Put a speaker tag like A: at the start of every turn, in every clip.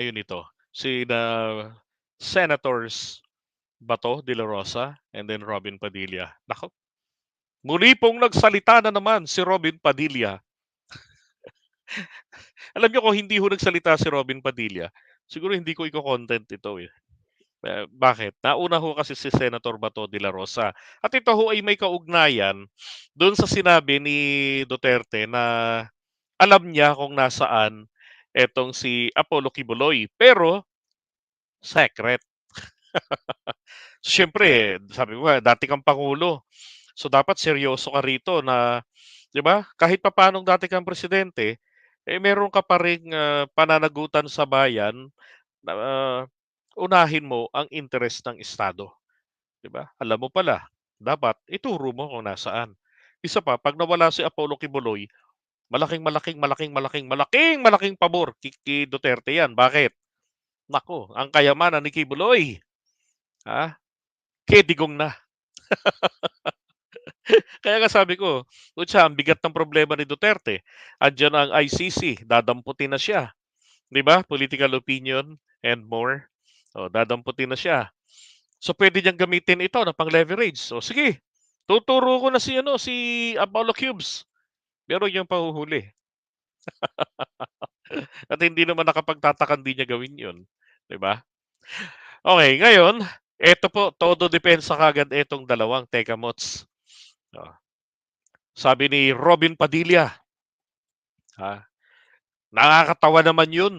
A: Ayun ito, sina Senators Bato de la Rosa and then Robin Padilla. Naku, muli pong nagsalita na naman si Robin Padilla. Alam niyo kung hindi ho nagsalita si Robin Padilla, siguro hindi ko iko-content ito eh. Eh, bakit? Nauna ho kasi si Senator Bato de la Rosa. At ito ho ay may kaugnayan doon sa sinabi ni Duterte na alam niya kung nasaan etong si Apollo Kibuloy. Pero, secret. Siyempre, sabi ko nga, dati kang Pangulo. So, dapat seryoso ka rito na, di ba, kahit papanong dati kang presidente, eh, meron ka pa rin uh, pananagutan sa bayan na uh, unahin mo ang interes ng Estado. Di ba? Alam mo pala, dapat ituro mo kung nasaan. Isa pa, pag nawala si Apollo Kibuloy, malaking, malaking, malaking, malaking, malaking, malaking pabor kay, Duterte yan. Bakit? Nako, ang kayamanan ni Kibuloy, ha? Kedigong na. Kaya nga sabi ko, Utsa, ang bigat ng problema ni Duterte. Andiyan ang ICC, dadamputin na siya. Di ba? Political opinion and more. O, dadamputin na siya. So, pwede niyang gamitin ito na pang-leverage. So, sige, tuturo ko na si, ano, si Apollo Cubes. Pero yung pahuhuli. At hindi naman nakapagtatakan din niya gawin yun. Di ba? Okay, ngayon, ito po, todo depensa kagad itong dalawang Teka Mots. Oh. Sabi ni Robin Padilla, ha, nakakatawa naman yun.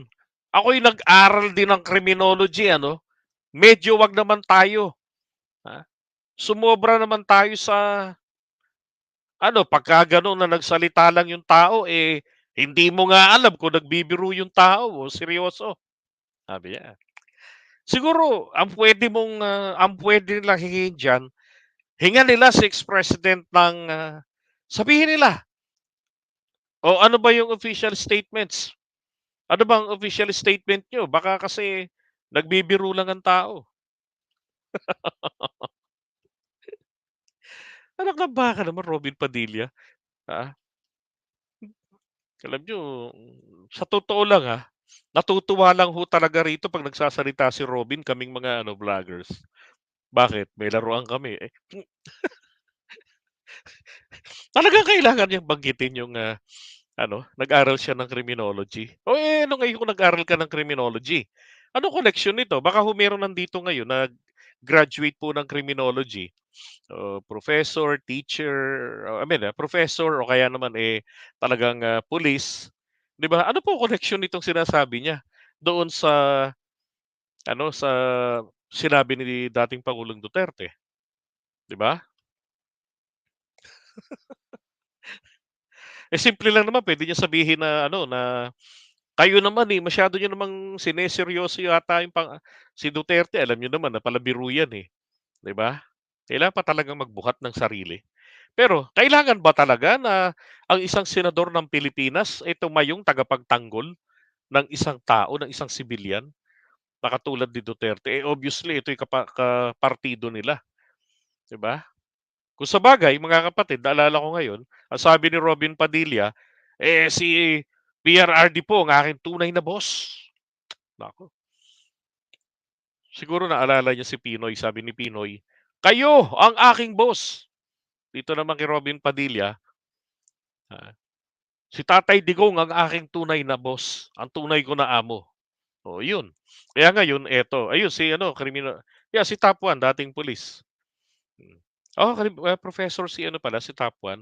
A: Ako'y nag-aral din ng criminology, ano? Medyo wag naman tayo. Ha? Sumobra naman tayo sa ano, pagka gano'n na nagsalita lang yung tao, eh, hindi mo nga alam kung nagbibiro yung tao o seryoso. Sabi niya. Siguro, ang pwede mong, uh, ang pwede nila hingin dyan, hinga nila si ex-president ng, uh, sabihin nila, o ano ba yung official statements? Ano bang official statement nyo? Baka kasi nagbibiro lang ang tao. Anak ng baka naman, Robin Padilla. Ha? Alam nyo, sa totoo lang ha, natutuwa lang ho talaga rito pag nagsasalita si Robin, kaming mga ano vloggers. Bakit? May laruan kami. Eh. Talagang kailangan niyang banggitin yung uh, ano, nag-aral siya ng criminology. O eh, ano ngayon kung nag-aral ka ng criminology? Ano connection nito? Baka ho meron nandito ngayon na graduate po ng criminology. Professor, teacher, I mean, uh, professor o kaya naman eh talagang uh, police. 'Di ba? Ano po connection nitong sinasabi niya doon sa ano sa sinabi ni dating Pangulong Duterte? 'Di ba? Eh, simple lang naman pwede niya sabihin na ano, na kayo naman, eh, masyado niyo namang sineseryoso yata yung pang si Duterte alam niyo naman na palabiro yan, eh, 'di ba? Kailangan pa talagang magbuhat ng sarili. Pero kailangan ba talaga na ang isang senador ng Pilipinas ay tumayong tagapagtanggol ng isang tao, ng isang sibilyan na katulad ni Duterte? Eh, obviously ito yung kapa kapartido nila, 'di ba? Kung sa bagay, mga kapatid, naalala ko ngayon, ang sabi ni Robin Padilla, eh si PRRD po ang aking tunay na boss. Nako. Siguro naalala niya si Pinoy, sabi ni Pinoy, kayo ang aking boss. Dito naman kay Robin Padilla, uh, si Tatay Digong ang aking tunay na boss, ang tunay ko na amo. O, yun. Kaya ngayon, eto. Ayun, si ano, kriminal. Yeah, si Tapuan, dating pulis. Hmm. Oh, uh, professor si ano pala, si Top 1.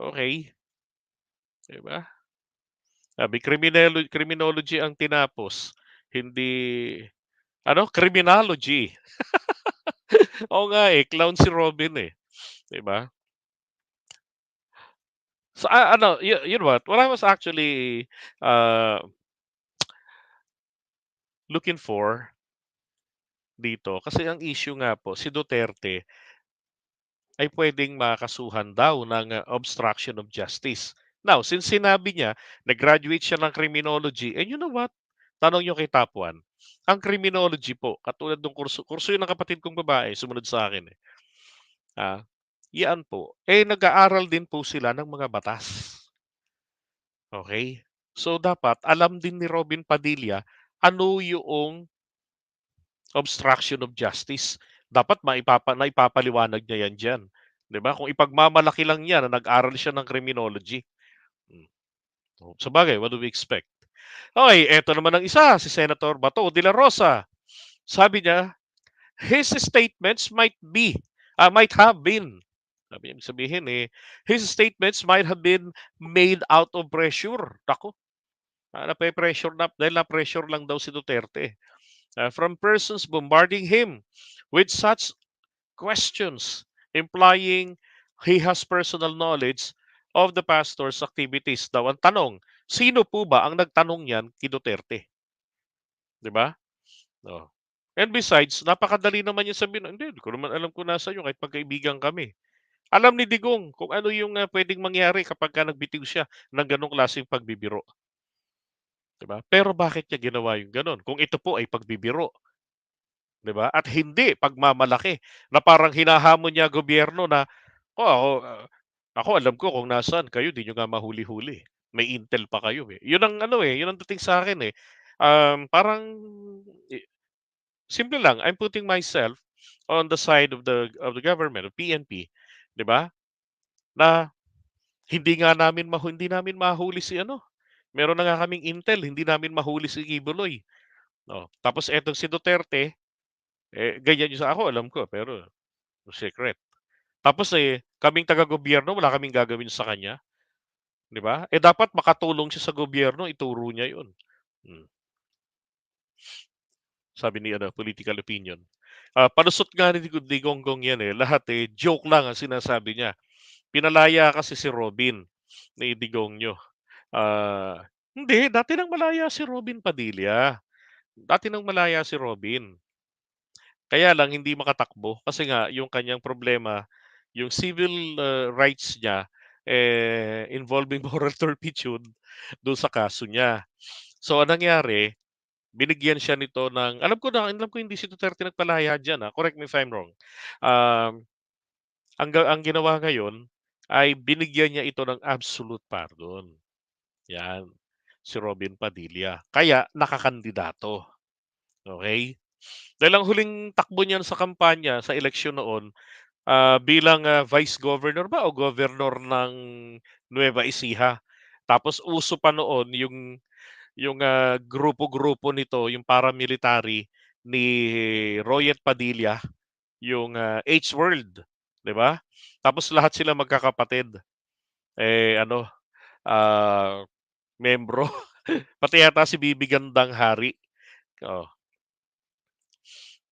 A: Okay. Di ba? Sabi, criminolo criminology ang tinapos. Hindi, ano, criminology. Oo nga eh, clown si Robin eh. Di ba? So, uh, ano, you, you know what? What I was actually uh, looking for dito, kasi ang issue nga po, si Duterte, ay pwedeng makasuhan daw ng obstruction of justice. Now, since sinabi niya, nag-graduate siya ng criminology, and you know what? Tanong niyo kay 1. Ang criminology po, katulad ng kurso, kurso yun ng kapatid kong babae, sumunod sa akin eh. Ah, yan po. Eh, nag-aaral din po sila ng mga batas. Okay? So, dapat alam din ni Robin Padilla ano yoong obstruction of justice. Dapat maipapa naipapaliwanag niya yan diyan, 'di ba? Kung ipagmamalaki lang niya na nag-aral siya ng criminology. Hmm. Oh, sabagay, what do we expect? Okey, eto naman ang isa, si Senator Bato de la Rosa. Sabi niya, his statements might be, ah, might have been, sabi niya sabihin, eh, his statements might have been made out of pressure. Naku, ah, nape-pressure na dahil na-pressure lang daw si Duterte. Uh, from persons bombarding him with such questions implying he has personal knowledge of the pastor's activities daw. Ang tanong, sino po ba ang nagtanong niyan kay Duterte? 'Di ba? Oh. And besides, napakadali naman niya sabihin, "Hindi, di ko naman alam kung nasaan yun kahit magkaibigan kami." Alam ni Digong kung ano yung, ah, puwedeng mangyari kapagka nagbitiw siya ng gano'ng klaseng pagbibiro. 'Di ba? Pero bakit niya ginawa yung gano'n kung ito po ay pagbibiro? 'Di ba? At hindi pagmamalaki na parang hinahamon niya gobyerno na, "Oh, ako, ah, ako alam ko kung nasaan kayo, 'di niyo nga mahuli-huli. May intel pa kayo, eh." Yun ang ano, eh, yun ang dating sa'kin, eh. Um, parang i simple lang, I'm putting myself on the side of the of the government, of PNP, 'di ba? Na hindi nga namin mahu hindi namin mahuli si ano, meron na nga kaming intel, hindi namin mahuli si Kibuloy. Oh, tapos etong si Duterte, eh, ganyan yung sa ako alam ko pero secret. Tapos, eh, kaming taga-gobyerno wala kaming gagawin sa kanya, 'di ba? Eh, dapat makatulong siya sa gobyerno, ituro niya yun. Hmm. Sabi ni ano, political opinion. Ah, palusot nga ni Digo Digonggong yan, eh, lahat, eh, joke lang ang sinasabi niya. Pinalaya kasi si Robin ni Digongyo. Ah, hindi, dati nang malaya si Robin Padilla. Dati nang malaya si Robin. Kaya lang hindi makatakbo kasi nga yung kanyang problema, yung civil, ah, rights niya, eh, involving moral turpitude dun sa kaso niya. So, ang nangyari, binigyan siya nito ng alam ko na alam ko hindi si Duterte nagpalaya diyan, ah, correct me if I'm wrong. Um, ang ang ginawa ngayon ay binigyan niya ito ng absolute pardon. Yan, si Robin Padilla. Kaya nakakandidato. Okey? Dahil ang huling takbo niyan sa kampanya sa eleksyon noon, ah, bilang, ah, vice governor ba o governor ng Nueva Ecija. Tapos uso pa noon yung yung, ah, grupo-grupo nito, yung paramilitary ni Royet Padilla, yung, ah, H-World, 'di ba? Tapos lahat sila magkakapatid. Eh, ano, ah, miyembro, pati yata si Bibi Gandang Hari, oh.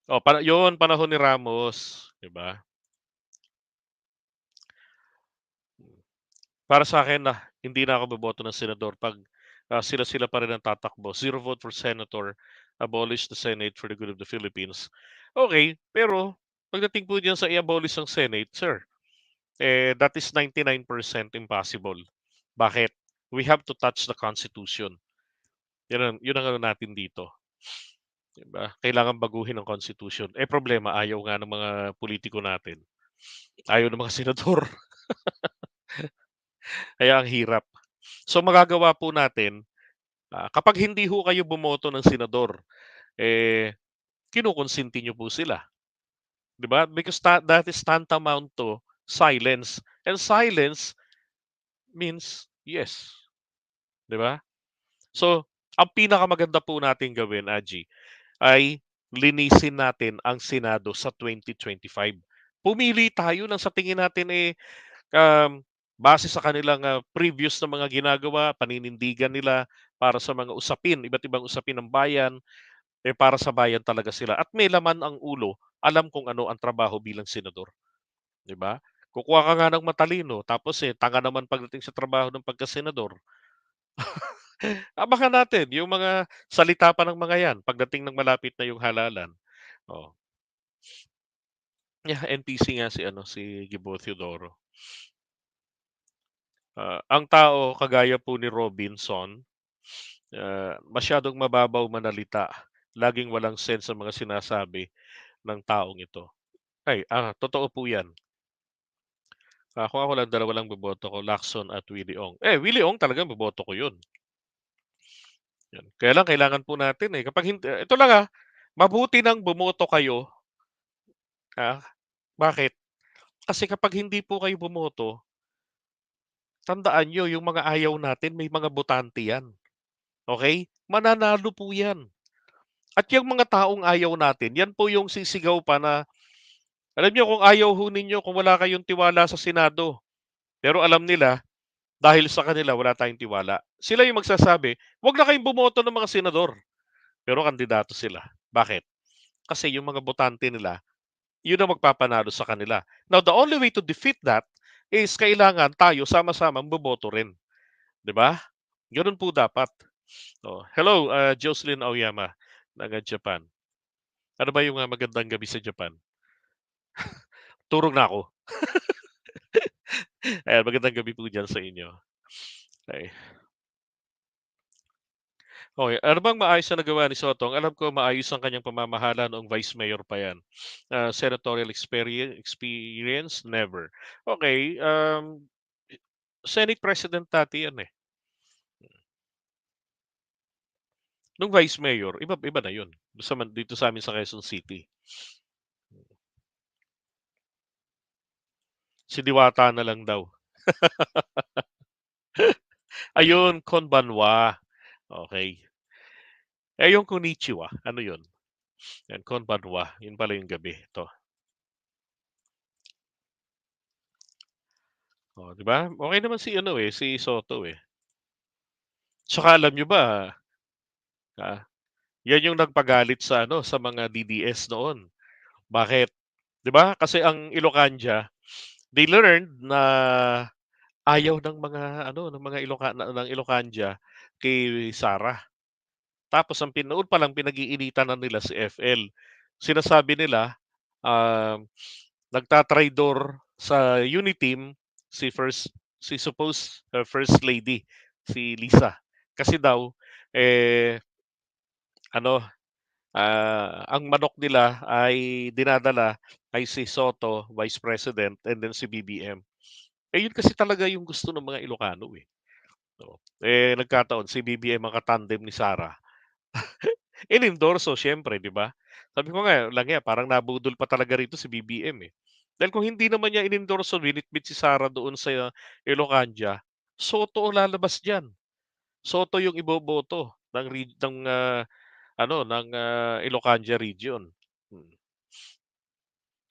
A: Oh, para yun panahon ni Ramos, 'di ba? Para sa'kin na hindi na ako boboto ng senador 'pag, ah, sila-sila pa rin ang tatakbo. Zero vote for senator, abolish the Senate for the good of the Philippines. Okey, pero pagdating po diyan sa i-abolish ang Senate, sir, eh, that is 99% impossible. Bakit? We have to touch the Constitution. Yun ang yun ang ano natin dito, 'di ba? Kailangan baguhin ang Constitution. Eh, problema ayaw nga ng mga pulitiko natin. Ayaw ng mga senador. Kaya ang hirap. So, magagawa po natin, ah, kapag hindi ho kayo bumoto ng senador, eh, kinokonsenti niyo po sila. ba? Because ta that is tantamount to silence, and silence means yes. ba? So, ang pinakamaganda po nating gawin, Aji, ay linisin natin ang Senado sa 2025. Pumili tayo ng sa tingin natin, eh, um, base sa kanilang, ah, previous na mga ginagawa, paninindigan nila para sa mga usapin, iba't ibang usapin ng bayan, eh, para sa bayan talaga sila at may laman ang ulo, alam kung ano ang trabaho bilang senador, 'di ba? Kukuha ka nga ng matalino tapos, eh, tanga naman pagdating sa trabaho ng pagka-senador. Abangan natin yung mga salita pa ng mga 'yan pagdating ng malapit na yung halalan, oh. Yeah, NPC nga si ano, si Gibo Teodoro. Ah, ang tao kagaya po ni Robinson, ah, masyadong mababaw manalita, laging walang sense ang mga sinasabi ng taong ito. Ay, ah, totoo po 'yan. Ah, kung ako lang, dalawa lang boboto ko, Lacson at Willie Ong. Eh, Willie Ong talagang boboto ko 'yun. Yan. Kaya lang kailangan po natin, eh, kapag hindi ito lang, ah, mabuti ng bumoto kayo. Ah, bakit? Kasi kapag hindi po kayo bumoto tandaan niyo yung mga ayaw natin may mga botante yan, okey? Mananalo po yan. At yang mga taong ayaw natin, yan po yung sisigaw pa na alam niyo kung ayaw ho ninyo, kung wala kayong tiwala sa Senado, pero alam nila dahil sa kanila wala tayong tiwala, sila yung magsasabi, "Wag na kayong bumoto ng mga senador." Pero kandidato sila. Bakit? Kasi yung mga botante nila, yun ang magpapanalo sa kanila. Now, the only way to defeat that is kailangan tayo sama-samang boboto rin, 'di ba? Gano'n po dapat. Oh, hello, ah, Jocelyn Aoyama ng, ah, Japan. Ano ba yung, ah, magandang gabi sa Japan? Turog na ako. Ayan, magandang gabi po diyan sa inyo. Ay. Okey, ano bang maayos na nagawa ni Soto? Ang alam ko maayos ang kanyang pamamahala noong vice mayor pa yan. Ah, senatorial experie experience, never. Okey, um, Senate President dati yan, eh. Nung vice mayor, iba iba na yun. Sa dito sa'min sa Quezon City. Si Diwata na lang daw. Ayun, Konbanwa. Okey. Eh, yung Konnichiwa, ano yun? Yan, Konbanwa, yun pala yung gabi, 'to. Oh, 'di ba? Okey naman si ano, eh, si Soto, eh. Tsaka alam niyo ba ah, yan yung nagpagalit sa ano, sa mga DDS noon. Bakit? 'Di ba, kasi ang Ilocanja, they learned na ayaw ng mga ano, ng mga Iloca ng Ilocanja kay Sara. Tapos ang pin noon pa lang pinag-iinitan na nila si FL. Sinasabi nila, um, nagtatraydor sa Uniteam si first si supposed, uh, first lady, si Lisa. Kasi daw, eh ano, ah, ang manok nila ay dinadala ay si Soto, Vice President, and then si BBM. Eh, yun kasi talaga yung gusto ng mga Ilocano, eh. Oo. Eh, nagkataon si BBM ang ka-tandem ni Sara. Inendorso siyempre, 'di ba? Sabi ko nga lang yan, parang nabudol pa talaga rito si BBM, eh. Dahil kung hindi naman niya inendorso, binitbit si Sara doon sa Ilocanja, Soto ang lalabas diyan. Soto yung iboboto ng ng, ah, ano, ng, ah, Ilocanja region. Mm.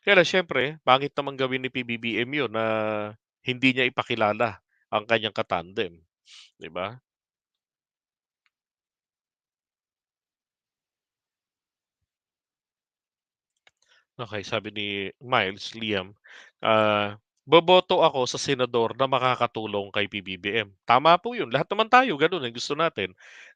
A: Kaya lang siyempre, pangit naman gawin ni PBBM yun na hindi niya ipakilala ang kanyang ka-tandem, 'di ba? Okey, sabi ni Miles Liam, ah, boboto ako sa senador na makakatulong kay PBBM. Tama po yun, lahat naman tayo gano'n, eh, gusto natin.